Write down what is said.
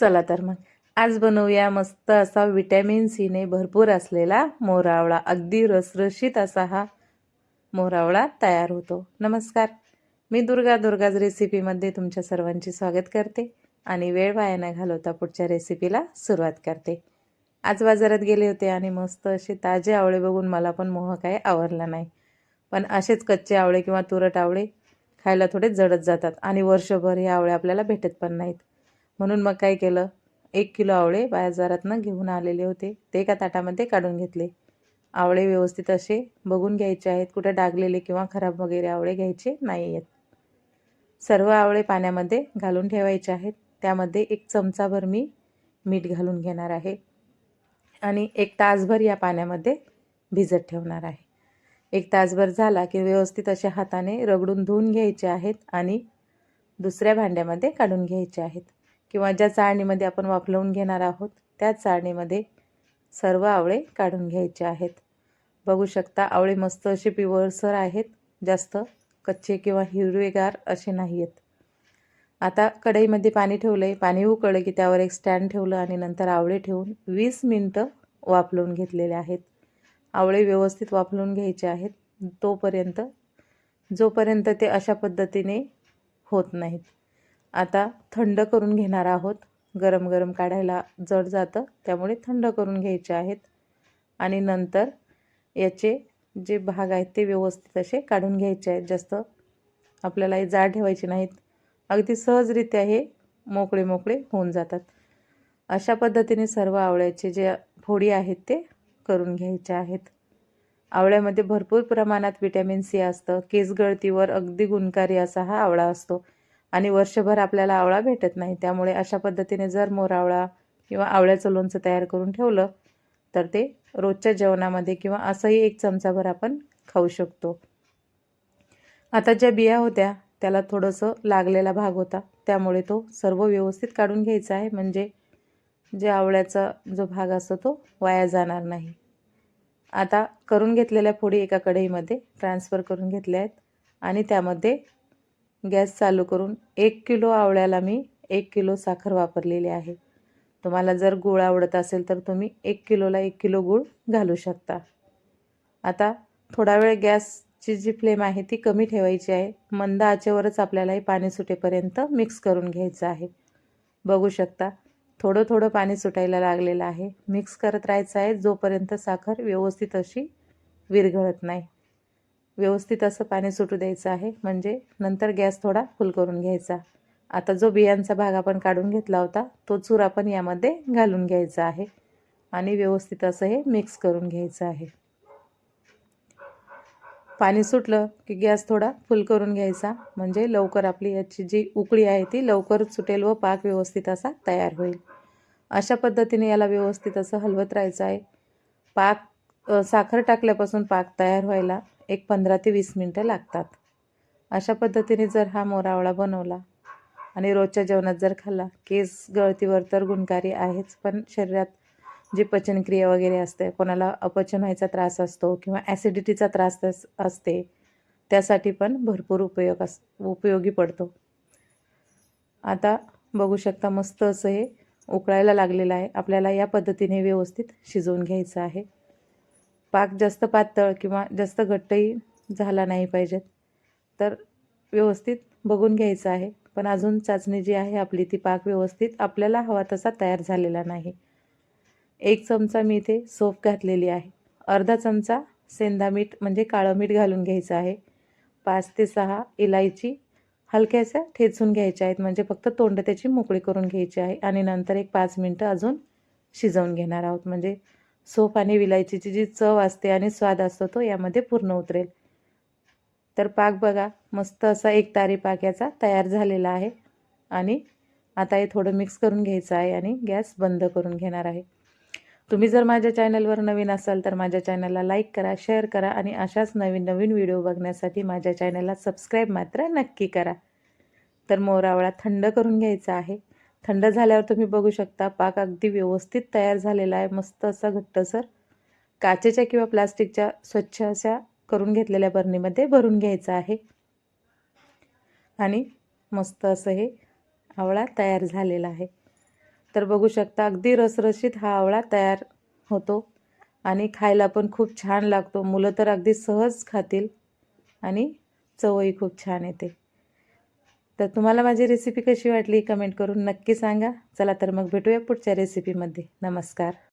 चला तर मग. आज बनवूया मस्त असा विटॅमिन सीने भरपूर असलेला मोरावळा. अगदी रसरशीत असा हा मोरावळा तयार होतो. नमस्कार. मी दुर्गा दुर्गाज रेसिपीमध्ये तुमच्या सर्वांचे स्वागत करते आणि वेळ वाया न घालवता पुढच्या रेसिपीला सुरुवात करते. आज बाजारात गेले होते आणि मस्त असे ताजे आवळे बघून मला पण मोह काय आवरला नाही. पण असेच कच्चे आवळे किंवा तुरट आवळे खायला थोडे जडत जातात आणि वर्षभर हे आवळे आपल्याला भेटत पण नाहीत. म्हणून मग काय केलं? एक किलो आवळे बाजारातनं घेऊन आलेले होते. ते एका ताटामध्ये काढून घेतले. आवळे व्यवस्थित असे बघून घ्यायचे आहेत. कुठे डागलेले किंवा खराब वगैरे आवळे घ्यायचे नाही आहेत. सर्व आवळे पाण्यामध्ये घालून ठेवायचे आहेत. त्यामध्ये एक चमचाभर मी मीठ घालून घेणार आहे. आणि एक तासभर या पाण्यामध्ये भिजत ठेवणार आहे. एक तासभर झाला की व्यवस्थित अशा हाताने रगडून धुवून घ्यायचे आहेत आणि दुसऱ्या भांड्यामध्ये काढून घ्यायचे आहेत. किंवा ज्या चाळणीमध्ये आपण वाफलवून घेणार आहोत त्या चाळणीमध्ये सर्व आवळे काढून घ्यायचे आहेत. बघू शकता आवळे मस्त असे पिवळसर आहेत जास्त कच्चे किंवा हिरवेगार असे नाही आहेत आता कढईमध्ये पाणी ठेवलं आहे पाणी उकळलं की त्यावर एक स्टँड ठेवलं आणि नंतर आवळे ठेवून वीस मिनटं वाफलवून घेतलेले आहेत. आवळे व्यवस्थित वाफलून घ्यायचे आहेत तोपर्यंत जोपर्यंत ते अशा पद्धतीने होत नाहीत. आता थंड करून घेणार आहोत. गरम गरम काढायला जड जातं त्यामुळे थंड करून घ्यायचे आहेत. आणि नंतर याचे जे भाग आहेत ते व्यवस्थित असे काढून घ्यायचे आहेत. जास्त आपल्याला हे जाड ठेवायचे नाहीत. अगदी सहजरित्या हे मोकळे मोकळे होऊन जातात. अशा पद्धतीने सर्व आवळ्याचे जे फोडी आहेत ते करून घ्यायचे आहेत. आवळ्यामध्ये भरपूर प्रमाणात विटॅमिन सी असतं. केस गळतीवर अगदी गुणकारी असा हा आवळा असतो. आणि वर्षभर आपल्याला आवळा भेटत नाही. त्यामुळे अशा पद्धतीने जर मोरावळा किंवा आवळ्याचं लोणचं तयार करून ठेवलं तर ते रोजच्या जेवणामध्ये किंवा असंही एक चमचाभर आपण खाऊ शकतो. आता ज्या बिया होत्या त्याला थोडंसं लागलेला भाग होता. त्यामुळे तो सर्व व्यवस्थित काढून घ्यायचा आहे. म्हणजे जे आवळ्याचा जो भाग असतो तो वाया जाणार नाही. आता करून घेतलेल्या फोडी एका कढईमध्ये ट्रान्सफर करून घेतल्या आहेत. आणि त्यामध्ये गॅस चालू करून एक किलो आवळ्याला मी एक किलो साखर वापरलेली आहे. तुम्हाला जर गूळ आवडत असेल तर तुम्ही एक किलोला एक किलो गूळ घालू शकता. आता थोडा वेळ गॅसची जी फ्लेम आहे ती कमी ठेवायची आहे. मंद आचेवरच आपल्याला हे पाणी सुटेपर्यंत मिक्स करून घ्यायचं आहे. बघू शकता थोडं थोडं पाणी सुटायला लागलेलं आहे. मिक्स करत राहायचं आहे जोपर्यंत साखर व्यवस्थित अशी विरघळत नाही. व्यवस्थित असं पाणी सुटू द्यायचं आहे. म्हणजे नंतर गॅस थोडा फुल करून घ्यायचा. आता जो बियांचा भाग आपण काढून घेतला होता तो चूर आपण यामध्ये घालून घ्यायचा आहे. आणि व्यवस्थित असं हे मिक्स करून घ्यायचं आहे. पाणी सुटलं की गॅस थोडा फुल करून घ्यायचा. म्हणजे लवकर आपली याची जी उकळी आहे ती लवकर सुटेल व पाक व्यवस्थित असा तयार होईल. अशा पद्धतीने याला व्यवस्थित असं हलवत राहायचं आहे. पाक साखर टाकल्यापासून पाक तयार व्हायला एक पंधरा ते वीस मिनटं लागतात. अशा पद्धतीने जर हा मोरावळा बनवला आणि रोजच्या जेवणात जर खाल्ला केस गळतीवर तर गुणकारी आहेच पण शरीरात जी पचनक्रिया वगैरे असते कोणाला अपचन व्हायचा त्रास असतो किंवा ॲसिडिटीचा त्रास असते त्यासाठी पण भरपूर उपयोग अस उपयोगी पडतो. आता बघू शकता मस्त असं हे उकळायला लागलेलं आहे. आपल्याला या पद्धतीने व्यवस्थित शिजवून घ्यायचं आहे. पाक जास्त पातळ किंवा जास्त घट्टही झाला नाही पाहिजेत. तर व्यवस्थित बघून घ्यायचं आहे. पण अजून चाचणी जी आहे आपली ती पाक व्यवस्थित आपल्याला हवा तसा तयार झालेला नाही. एक चमचा मी इथे सोफ घातलेली आहे. अर्धा चमचा सेंधा मीठ म्हणजे काळं मीठ घालून घ्यायचं आहे. पाच ते सहा इलायची हलक्याशा ठेचून घ्यायच्या आहेत. म्हणजे फक्त तोंड त्याची मोकळी करून घ्यायची आहे. आणि नंतर एक पाच मिनटं अजून शिजवून घेणार आहोत. म्हणजे सोप आणि विलायचीची जी चव असते आणि स्वाद असतो तो यामध्ये पूर्ण उतरेल. तर पाक बघा मस्त असा एक तारी पाक याचा तयार झालेला आहे. आणि आता हे थोडं मिक्स करून घ्यायचं आहे आणि गॅस बंद करून घेणार आहे. तुम्ही जर माझ्या चॅनलवर नवीन असाल तर माझ्या चॅनलला लाईक करा शेअर करा आणि अशाच नवीन नवीन व्हिडिओ बघण्यासाठी माझ्या चॅनलला सबस्क्राईब मात्र नक्की करा. तर मोरावळा थंड करून घ्यायचा आहे. थंड झाल्यावर तुम्ही बघू शकता पाक अगदी व्यवस्थित तयार झालेला आहे मस्त असा घट्टसर. काचेच्या किंवा प्लास्टिकच्या स्वच्छ अशा करून घेतलेल्या बरणीमध्ये भरून घ्यायचा आहे. आणि मस्त असं हे आवळा तयार झालेला आहे. तर बघू शकता अगदी रसरशीत हा आवळा तयार होतो. आणि खायला पण खूप छान लागतो. मुलं तर अगदी सहज खातील आणि चवही खूप छान येते. तर तुम्हाला माझी रेसिपी कशी वाटली कमेंट करून नक्की सांगा. चला तर मग भेटूया पुढच्या रेसिपीमध्ये नमस्कार.